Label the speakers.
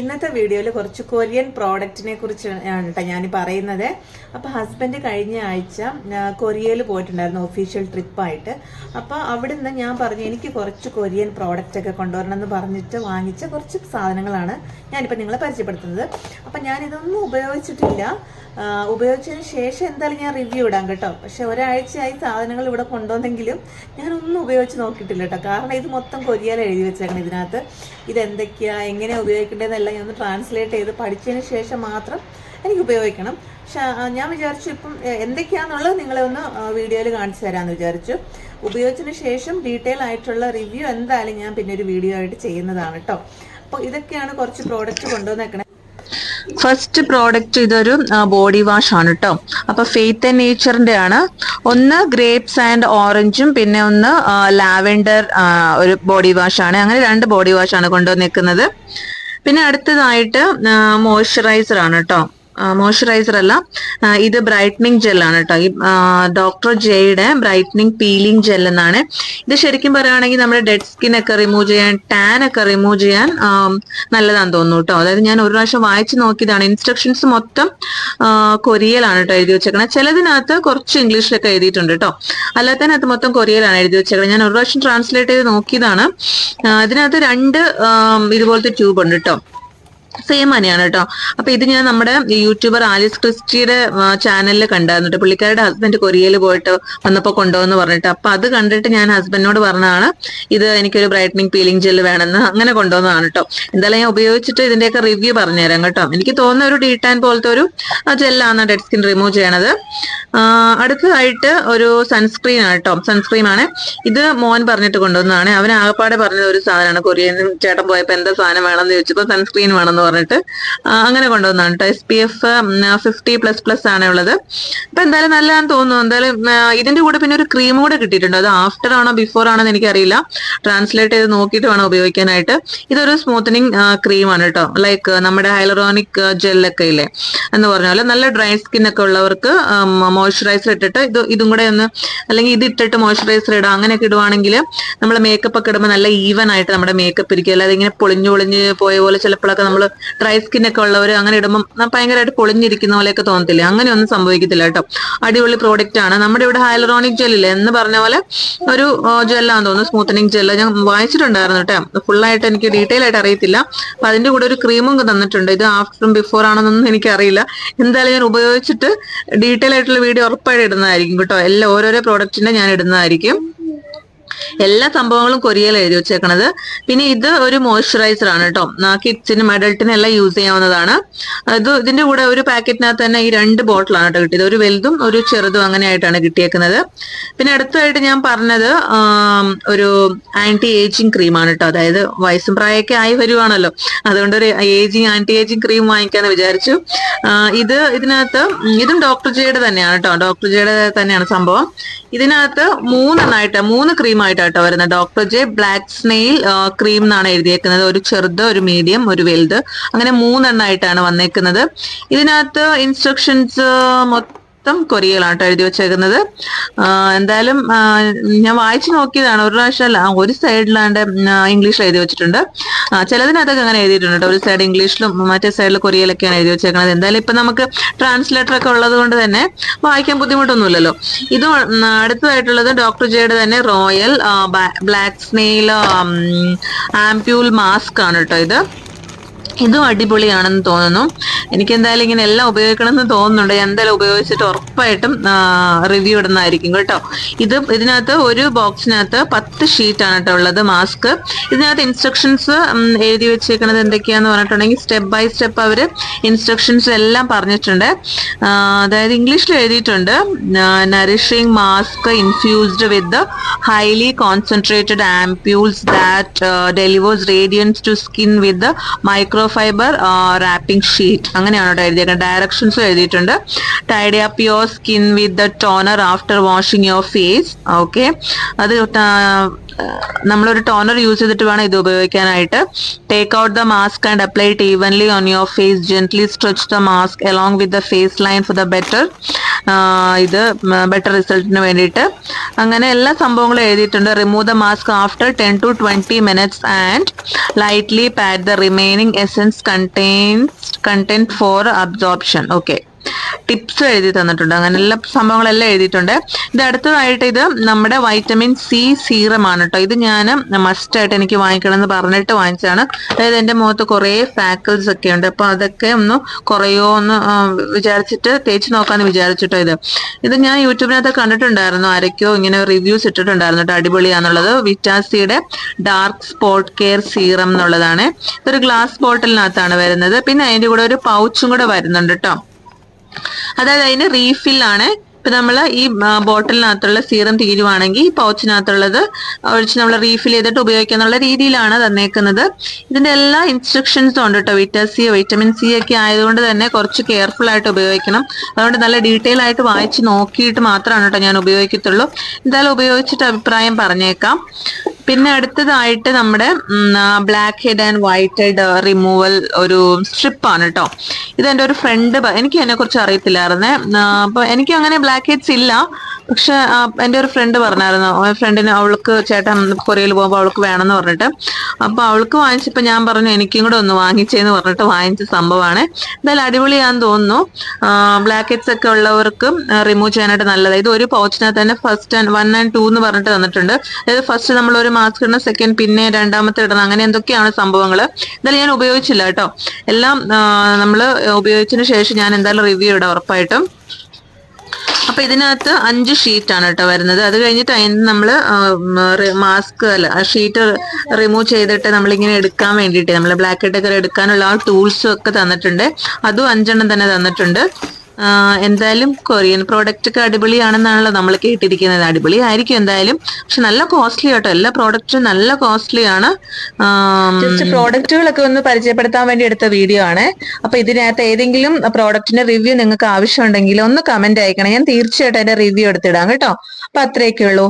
Speaker 1: ഇന്നത്തെ വീഡിയോയിൽ കുറച്ച് കൊറിയൻ പ്രോഡക്റ്റിനെ കുറിച്ചാണ് കേട്ടോ ഞാൻ പറയുന്നത്. അപ്പോൾ ഹസ്ബൻഡ് കഴിഞ്ഞ ആഴ്ച കൊറിയയിൽ പോയിട്ടുണ്ടായിരുന്നു ഒഫീഷ്യൽ ട്രിപ്പായിട്ട് അപ്പോൾ അവിടെ നിന്ന് ഞാൻ പറഞ്ഞു എനിക്ക് കുറച്ച് കൊറിയൻ പ്രോഡക്റ്റ് ഒക്കെ കൊണ്ടുവരണം എന്ന് പറഞ്ഞിട്ട് വാങ്ങിച്ച കുറച്ച് സാധനങ്ങളാണ് ഞാനിപ്പോൾ നിങ്ങളെ പരിചയപ്പെടുത്തുന്നത്. അപ്പോൾ ഞാൻ ഇതൊന്നും ഉപയോഗിച്ചിട്ടില്ല ഉപയോഗിച്ചതിന് ശേഷം എന്തായാലും ഞാൻ റിവ്യൂ ഇടാം കേട്ടോ. പക്ഷെ ഒരാഴ്ചയായി സാധനങ്ങൾ ഇവിടെ കൊണ്ടുവന്നെങ്കിലും ഞാനൊന്നും ഉപയോഗിച്ച് നോക്കിയിട്ടില്ല കേട്ടോ കാരണം ഇത് മൊത്തം കൊറിയയിൽ എഴുതി വെച്ചേക്കണം ഇതിനകത്ത്. ഇത് എന്തൊക്കെയാണ് എങ്ങനെയാണ് ഉപയോഗിക്കേണ്ടതെന്നെല്ലാം ഞാൻ ട്രാൻസ്ലേറ്റ് ചെയ്ത് പഠിച്ചതിന് ശേഷം മാത്രം എനിക്ക് ഉപയോഗിക്കണം. പക്ഷെ ഞാൻ വിചാരിച്ചു ഇപ്പം എന്തൊക്കെയാണെന്നുള്ളത് നിങ്ങളെ ഒന്ന് വീഡിയോയിൽ കാണിച്ചു തരാമെന്ന് വിചാരിച്ചു. ഉപയോഗിച്ചതിന് ശേഷം ഡീറ്റെയിൽ ആയിട്ടുള്ള റിവ്യൂ എന്തായാലും ഞാൻ പിന്നെ ഒരു വീഡിയോ ആയിട്ട് ചെയ്യുന്നതാണ് കേട്ടോ അപ്പോൾ ഇതൊക്കെയാണ് കുറച്ച് പ്രോഡക്റ്റ് കൊണ്ടുവന്നേക്കണേ.
Speaker 2: ഫസ്റ്റ് പ്രോഡക്റ്റ് ഇതൊരു ബോഡി വാഷ് ആണ് കേട്ടോ അപ്പൊ ഫെയ്ത്ത് ആൻഡ് നേച്ചറിന്റെ ആണ് ഒന്ന് ഗ്രേപ്സ് ആൻഡ് ഓറഞ്ചും പിന്നെ ഒന്ന് ലാവെൻഡർ ഒരു ബോഡി വാഷ് ആണ്. അങ്ങനെ രണ്ട് ബോഡി വാഷ് ആണ് കൊണ്ടുവന്നിരിക്കുന്നത് പിന്നെ അടുത്തതായിട്ട് മോയ്സ്ചറൈസർ ആണ് കേട്ടോ മോയ്സ്ചറൈസർ അല്ല ഇത് ബ്രൈറ്റനിങ് ജെല്ലാണ് കേട്ടോ ഈ ഡോക്ടർ ജെയുടെ ബ്രൈറ്റനിങ് പീലിംഗ് ജെൽ എന്നാണ് ഇത് ശരിക്കും പറയുകയാണെങ്കിൽ നമ്മുടെ ഡെഡ് സ്കിൻ ഒക്കെ റിമൂവ് ചെയ്യാൻ ടാൻ ഒക്കെ റിമൂവ് ചെയ്യാൻ നല്ലതാണെന്ന് തോന്നുന്നു കേട്ടോ അതായത് ഞാൻ ഒരു പ്രാവശ്യം വായിച്ചു നോക്കിയതാണ്. ഇൻസ്ട്രക്ഷൻസ് മൊത്തം കൊറിയയിലാണ് കേട്ടോ എഴുതി വെച്ചേക്കണത് ചിലതിനകത്ത് കുറച്ച് ഇംഗ്ലീഷിലൊക്കെ എഴുതിയിട്ടുണ്ട് കേട്ടോ അല്ലാത്തതിനകത്ത് മൊത്തം കൊറിയയിലാണ് എഴുതി വെച്ചേക്കണത് ഞാൻ ഒരു പ്രാവശ്യം ട്രാൻസ്ലേറ്റ് ചെയ്ത് നോക്കിയതാണ്. അതിനകത്ത് രണ്ട് ഇതുപോലത്തെ ട്യൂബ് ഉണ്ട് കേട്ടോ സെയിം തന്നെയാണ് കേട്ടോ. അപ്പൊ ഇത് ഞാൻ നമ്മുടെ യൂട്യൂബർ ആലിസ് ക്രിസ്റ്റിയുടെ ചാനലിൽ കണ്ടായിരുന്നു കേട്ടോ. പുള്ളിക്കാരുടെ ഹസ്ബൻഡ് കൊറിയയിൽ പോയിട്ട് വന്നപ്പോൾ കൊണ്ടുവന്ന് പറഞ്ഞിട്ട്. അപ്പൊ അത് കണ്ടിട്ട് ഞാൻ ഹസ്ബൻഡിനോട് പറഞ്ഞതാണ് ഇത് എനിക്കൊരു ബ്രൈറ്റനിങ് പീലിംഗ് ജെൽ വേണമെന്ന് അങ്ങനെ കൊണ്ടുവന്നതാണ് കേട്ടോ. എന്തായാലും ഞാൻ ഉപയോഗിച്ചിട്ട് ഇതിന്റെയൊക്കെ റിവ്യൂ പറഞ്ഞുതരാം കേട്ടോ. എനിക്ക് തോന്നുന്ന ഒരു ഡീടാൻ പോലത്തെ ഒരു ജെല്ലാണ് ഡെഡ് സ്കിൻ റിമൂവ് ചെയ്യണത്. അടുത്തതായിട്ട് ഒരു സൺസ്ക്രീൻ ആണ് കേട്ടോ. സൺസ്ക്രീൻ ആണ്. ഇത് മോൻ പറഞ്ഞിട്ട് കൊണ്ടുവന്നതാണ്. അവൻ ആകപ്പാടെ പറഞ്ഞ ഒരു സാധനമാണ്. കൊറിയൻ ചേട്ടൻ പോയപ്പോൾ എന്താ സാധനം വേണമെന്ന് ചോദിച്ചപ്പോൾ സൺസ്ക്രീൻ വേണമെന്ന് പറഞ്ഞിട്ട് അങ്ങനെ കൊണ്ടുവന്നാണ് S P F fifty plus plus ആണ് ഉള്ളത്. അപ്പൊ എന്തായാലും നല്ലതാണെന്ന് തോന്നുന്നു. എന്തായാലും ഇതിന്റെ കൂടെ പിന്നെ ഒരു ക്രീം കൂടെ കിട്ടിയിട്ടുണ്ട്. അത് ആഫ്റ്റർ ആണോ ബിഫോർ ആണോ എന്ന് എനിക്കറിയില്ല. ട്രാൻസ്ലേറ്റ് ചെയ്ത് നോക്കിയിട്ട് വേണം ഉപയോഗിക്കാനായിട്ട്. ഇതൊരു സ്മൂത്തനിങ് ക്രീമാണ് കേട്ടോ ലൈക്ക് നമ്മുടെ ഹൈലറോണിക് ജെല്ലൊക്കെ ഇല്ലേ? എന്ന് പറഞ്ഞ നല്ല ഡ്രൈ സ്കിൻ ഒക്കെ ഉള്ളവർക്ക് മോയ്സ്ചറൈസർ ഇട്ടിട്ട് ഇത് ഇതും കൂടെ ഒന്ന് അല്ലെങ്കിൽ ഇത് ഇട്ടിട്ട് മോയ്സ്ചറൈസർ ഇടാം അങ്ങനെയൊക്കെ ഇടുവാണെങ്കിൽ നമ്മൾ മേക്കപ്പ് ഒക്കെ ഇടുമ്പോൾ നല്ല ഈവൻ ആയിട്ട് നമ്മുടെ മേക്കപ്പ് ഇരിക്കും. അല്ലാതെ ഇങ്ങനെ പൊളിഞ്ഞു പൊളിഞ്ഞ് പോയ പോലെ ചിലപ്പോഴൊക്കെ നമ്മൾ ഡ്രൈ സ്കിൻ ഒക്കെ ഉള്ളവർ അങ്ങനെ ഇടുമ്പോൾ ഭയങ്കരമായിട്ട് പൊളിഞ്ഞിരിക്കുന്ന പോലെയൊക്കെ തോന്നത്തില്ല. അങ്ങനെയൊന്നും സംഭവിക്കത്തില്ല കേട്ടോ. അടിപൊളി പ്രോഡക്റ്റ് ആണ്. നമ്മുടെ ഇവിടെ ഹൈലറോണിക് ജെല്ലില്ലേ എന്ന് പറഞ്ഞ പോലെ ഒരു ജെല്ലാന്ന് തോന്നുന്നു. സ്മൂത്തനിങ് ജെല്ല് ഞാൻ വായിച്ചിട്ടുണ്ടായിരുന്നു കേട്ടോ. ഫുള്ളായിട്ട് എനിക്ക് ഡീറ്റെയിൽ ആയിട്ട് അറിയത്തില്ല. അപ്പൊ അതിന്റെ കൂടെ ഒരു ക്രീമും തന്നിട്ടുണ്ട്. ഇത് ആഫ്റ്ററും ബിഫോർ ആണെന്നൊന്നും എനിക്കറിയില്ല. എന്തായാലും ഞാൻ ഉപയോഗിച്ചിട്ട് ഡീറ്റെയിൽ ആയിട്ടുള്ള വീഡിയോ ഉറപ്പായിട്ട് ഇടുന്നതായിരിക്കും കേട്ടോ. എല്ലാ ഓരോരോ പ്രോഡക്റ്റിന്റെ ഞാൻ ഇടുന്നതായിരിക്കും. എല്ലാ സംഭവങ്ങളും കൊറിയയിൽ എഴുതി വെച്ചേക്കണത്. പിന്നെ ഇത് ഒരു മോയ്സ്ചറൈസർ ആണ് കേട്ടോ കിഡ്സിനും അഡൾട്ടിനും എല്ലാം യൂസ് ചെയ്യാവുന്നതാണ്. ഇത് ഇതിന്റെ കൂടെ ഒരു പാക്കറ്റിനകത്ത് തന്നെ ഈ രണ്ട് ബോട്ടിലാണ് കേട്ടോ കിട്ടിയത്. ഒരു വലുതും ഒരു ചെറുതും അങ്ങനെ ആയിട്ടാണ് കിട്ടിയേക്കുന്നത്. പിന്നെ അടുത്തതായിട്ട് ഞാൻ പറഞ്ഞത് ഒരു ആന്റി ഏജിങ് ക്രീമാണ് കേട്ടോ അതായത് വയസ്സും പ്രായമൊക്കെ ആയി വരുവാണല്ലോ. അതുകൊണ്ട് ഒരു ഏജിങ് ആന്റി ഏജിങ് ക്രീം വാങ്ങിക്കാന്ന് വിചാരിച്ചു. ഇത് ഇതിനകത്ത് ഇതും ഡോക്ടർ ജയുടെ തന്നെയാണ് കേട്ടോ ഡോക്ടർ ജയുടെ തന്നെയാണ് സംഭവം. ഇതിനകത്ത് മൂന്നെണ്ണായിട്ട് മൂന്ന് ക്രീം ആയിട്ടാട്ടോ വരുന്നത്. Doctor J black snail cream എന്നാണ് എഴുതിയേക്കുന്നത്. ഒരു ചെറുത് ഒരു മീഡിയം ഒരു വലുത്. അങ്ങനെ മൂന്നെണ്ണായിട്ടാണ് വന്നേക്കുന്നത്. ഇതിനകത്ത് ഇൻസ്ട്രക്ഷൻസ് മൊത്തം കൊറിയയിലാണ് കേട്ടോ എഴുതി വെച്ചേക്കുന്നത്. എന്തായാലും ഞാൻ വായിച്ചു നോക്കിയതാണ്. ഒരു പ്രാവശ്യം ഒരു സൈഡിലാണ്ട് ഇംഗ്ലീഷിൽ എഴുതി വെച്ചിട്ടുണ്ട്. ചിലതിനകത്തൊക്കെ അങ്ങനെ എഴുതിയിട്ടുണ്ട് ഒരു സൈഡ് ഇംഗ്ലീഷിലും മറ്റേ സൈഡിൽ കൊറിയയിലൊക്കെയാണ് എഴുതി വെച്ചേക്കുന്നത് എന്തായാലും ഇപ്പൊ നമുക്ക് ട്രാൻസ്ലേറ്റർ ഒക്കെ ഉള്ളത് കൊണ്ട് തന്നെ വായിക്കാൻ ബുദ്ധിമുട്ടൊന്നുമില്ലല്ലോ. ഇത് അടുത്തതായിട്ടുള്ളത് ഡോക്ടർ ജെയുടെ തന്നെ royal black snail ampoule mask ആണ് കേട്ടോ ഇത്. ഇതും അടിപൊളിയാണെന്ന് തോന്നുന്നു. എനിക്ക് എന്തായാലും ഇങ്ങനെ എല്ലാം ഉപയോഗിക്കണമെന്ന് തോന്നുന്നുണ്ട്. എന്തായാലും ഉപയോഗിച്ചിട്ട് ഉറപ്പായിട്ടും റിവ്യൂ ഇടുന്നതായിരിക്കും കേട്ടോ. ഇത് ഇതിനകത്ത് ഒരു ബോക്സിനകത്ത് പത്ത് ഷീറ്റാണ് കേട്ടോ ഉള്ളത് മാസ്ക് ഇതിനകത്ത് ഇൻസ്ട്രക്ഷൻസ് എഴുതി വെച്ചേക്കുന്നത് എന്തൊക്കെയാന്ന് പറഞ്ഞിട്ടുണ്ടെങ്കിൽ സ്റ്റെപ്പ് ബൈ സ്റ്റെപ്പ് അവർ ഇൻസ്ട്രക്ഷൻസ് എല്ലാം പറഞ്ഞിട്ടുണ്ട്. അതായത് ഇംഗ്ലീഷിൽ എഴുതിയിട്ടുണ്ട് nourishing mask infused with highly concentrated ampoules that delivers radiance to skin with microfiber wrapping sheet അങ്ങനെയാണ് കേട്ടോ എഴുതിയേക്കുന്നത് ഡയറക്ഷൻസ് എഴുതിയിട്ടുണ്ട്. Tidy up your skin with the toner after washing your face okay അത് നമ്മളൊരു ടോണർ യൂസ് ചെയ്തിട്ട് വേണം ഇത് ഉപയോഗിക്കാനായിട്ട്. Take out the mask and apply it evenly on your face gently stretch the mask along with the face line for the better ഇത് better റിസൾട്ടിന് വേണ്ടിയിട്ട്. അങ്ങനെ എല്ലാ സംഭവങ്ങളും എഴുതിയിട്ടുണ്ട്. Remove the mask after ten to twenty minutes and lightly pat the remaining essence contains content for absorption okay tips എഴുതി തന്നിട്ടുണ്ട്. അങ്ങനെ എല്ലാ സംഭവങ്ങളെല്ലാം എഴുതിയിട്ടുണ്ട്. ഇത് അടുത്തതായിട്ട് ഇത് നമ്മുടെ വൈറ്റമിൻ സി സീറം ആണ് കേട്ടോ ഇത് ഞാൻ മസ്റ്റ് ആയിട്ട് എനിക്ക് വാങ്ങിക്കണം എന്ന് പറഞ്ഞിട്ട് വാങ്ങിച്ചതാണ്. അതായത് എന്റെ മുഖത്ത് കുറേ ഫാക്കിൾസ് ഒക്കെ ഉണ്ട്. അപ്പോൾ അതൊക്കെ ഒന്ന് കുറയോ എന്ന് വിചാരിച്ചിട്ട് തേച്ച് നോക്കാന്ന് വിചാരിച്ചിട്ടോ ഇത്. ഇത് ഞാൻ യൂട്യൂബിനകത്ത് കണ്ടിട്ടുണ്ടായിരുന്നു. ആരൊക്കെയോ ഇങ്ങനെ റിവ്യൂസ് ഇട്ടിട്ടുണ്ടായിരുന്നു കേട്ടോ അടിപൊളിയാന്നുള്ളത്. വിറ്റാസിയുടെ ഡാർക്ക് സ്പോട്ട് കെയർ സീറം എന്നുള്ളതാണ്. ഇതൊരു ഗ്ലാസ് ബോട്ടിലിനകത്താണ് വരുന്നത്. പിന്നെ അതിന്റെ കൂടെ ഒരു പൗച്ചും കൂടെ വരുന്നുണ്ട് കേട്ടോ അതായത് അതിന് ആണ്. ഇപ്പൊ നമ്മൾ ഈ ബോട്ടിലിനകത്തുള്ള സീറം തീരുവാണെങ്കിൽ ഈ പൗച്ചിനകത്തുള്ളത് ഒഴിച്ച് നമ്മൾ റീഫിൽ ചെയ്തിട്ട് ഉപയോഗിക്കാന്നുള്ള രീതിയിലാണ് തന്നേക്കുന്നത്. ഇതിന്റെ എല്ലാ ഇൻസ്ട്രക്ഷൻസും ഉണ്ട് കേട്ടോ വിറ്റാ സി വൈറ്റമിൻ സി ഒക്കെ ആയതുകൊണ്ട് തന്നെ കുറച്ച് കെയർഫുൾ ആയിട്ട് ഉപയോഗിക്കണം. അതുകൊണ്ട് നല്ല ഡീറ്റെയിൽ ആയിട്ട് വായിച്ച് നോക്കിയിട്ട് മാത്രമാണ് കേട്ടോ ഞാൻ ഉപയോഗിക്കത്തുള്ളൂ. എന്തായാലും ഉപയോഗിച്ചിട്ട് അഭിപ്രായം പറഞ്ഞേക്കാം. പിന്നെ അടുത്തതായിട്ട് നമ്മുടെ black head and white head removal ഒരു സ്ട്രിപ്പാണ് കേട്ടോ ഇത് എന്റെ ഒരു ഫ്രണ്ട് എനിക്ക് അതിനെ കുറിച്ച് അറിയത്തില്ലായിരുന്നേ. അപ്പൊ എനിക്ക് അങ്ങനെ ബ്ലാക്ക് ഹെഡ്സ് ഇല്ല. പക്ഷെ എന്റെ ഒരു ഫ്രണ്ട് പറഞ്ഞായിരുന്നു. ഫ്രണ്ടിന് അവൾക്ക് ചേട്ടൻ കൊറിയയിൽ പോകുമ്പോൾ അവൾക്ക് വേണമെന്ന് പറഞ്ഞിട്ട്. അപ്പൊ അവൾക്ക് വാങ്ങിച്ചപ്പോൾ ഞാൻ പറഞ്ഞു എനിക്കും കൂടെ ഒന്ന് വാങ്ങിച്ചേന്ന് പറഞ്ഞിട്ട് വാങ്ങിച്ച സംഭവമാണ്. എന്തായാലും അടിപൊളിയാന്ന് തോന്നുന്നു. ബ്ലാക്ക് ഹെഡ്സ് ഒക്കെ ഉള്ളവർക്ക് റിമൂവ് ചെയ്യാനായിട്ട് നല്ലതാണ് ഇത് ഒരു പൗച്ചിനകത്ത് തന്നെ ഫസ്റ്റ് വൺ ആൻഡ് ടു എന്ന് പറഞ്ഞിട്ട് തന്നിട്ടുണ്ട്. അതായത് ഫസ്റ്റ് നമ്മൾ ഒരു മാസ്ക് ഇടണം സെക്കൻഡ് പിന്നെ രണ്ടാമത്തെ ഇടണം അങ്ങനെ എന്തൊക്കെയാണ് സംഭവങ്ങൾ എന്തായാലും ഞാൻ ഉപയോഗിച്ചില്ല കേട്ടോ. എല്ലാം നമ്മൾ ഉപയോഗിച്ചതിന് ശേഷം ഞാൻ എന്തായാലും റിവ്യൂ ഇടാം ഉറപ്പായിട്ടും. അപ്പൊ ഇതിനകത്ത് അഞ്ച് ഷീറ്റ് ആണ് കേട്ടോ വരുന്നത്. അത് കഴിഞ്ഞിട്ട് അതിന് നമ്മൾ മാസ്ക് അല്ല ഷീറ്റ് റിമൂവ് ചെയ്തിട്ട് നമ്മളിങ്ങനെ എടുക്കാൻ വേണ്ടിയിട്ട് നമ്മൾ ബ്ലാക്ക് ഹെഡ് ഒക്കെ എടുക്കാനുള്ള ആ ടൂൾസും ഒക്കെ തന്നിട്ടുണ്ട്. അതും അഞ്ചെണ്ണം തന്നെ തന്നിട്ടുണ്ട്. എന്തായാലും കൊറിയൻ പ്രോഡക്റ്റ് ഒക്കെ അടിപൊളിയാണെന്നാണല്ലോ നമ്മൾ കേട്ടിരിക്കുന്നത്. അടിപൊളി ആയിരിക്കും എന്തായാലും. പക്ഷെ നല്ല കോസ്റ്റ്ലി കേട്ടോ എല്ലാ പ്രോഡക്റ്റും നല്ല കോസ്റ്റ്ലി ആണ്. പ്രോഡക്റ്റുകളൊക്കെ ഒന്ന് പരിചയപ്പെടുത്താൻ വേണ്ടി എടുത്ത വീഡിയോ ആണ്. അപ്പൊ ഇതിനകത്ത് ഏതെങ്കിലും പ്രോഡക്റ്റിന്റെ റിവ്യൂ നിങ്ങൾക്ക് ആവശ്യമുണ്ടെങ്കിൽ ഒന്ന് കമന്റ് അയക്കണം. ഞാൻ തീർച്ചയായിട്ടും അതിന്റെ റിവ്യൂ എടുത്തിടാം കേട്ടോ. അപ്പൊ അത്രയൊക്കെ ഉള്ളൂ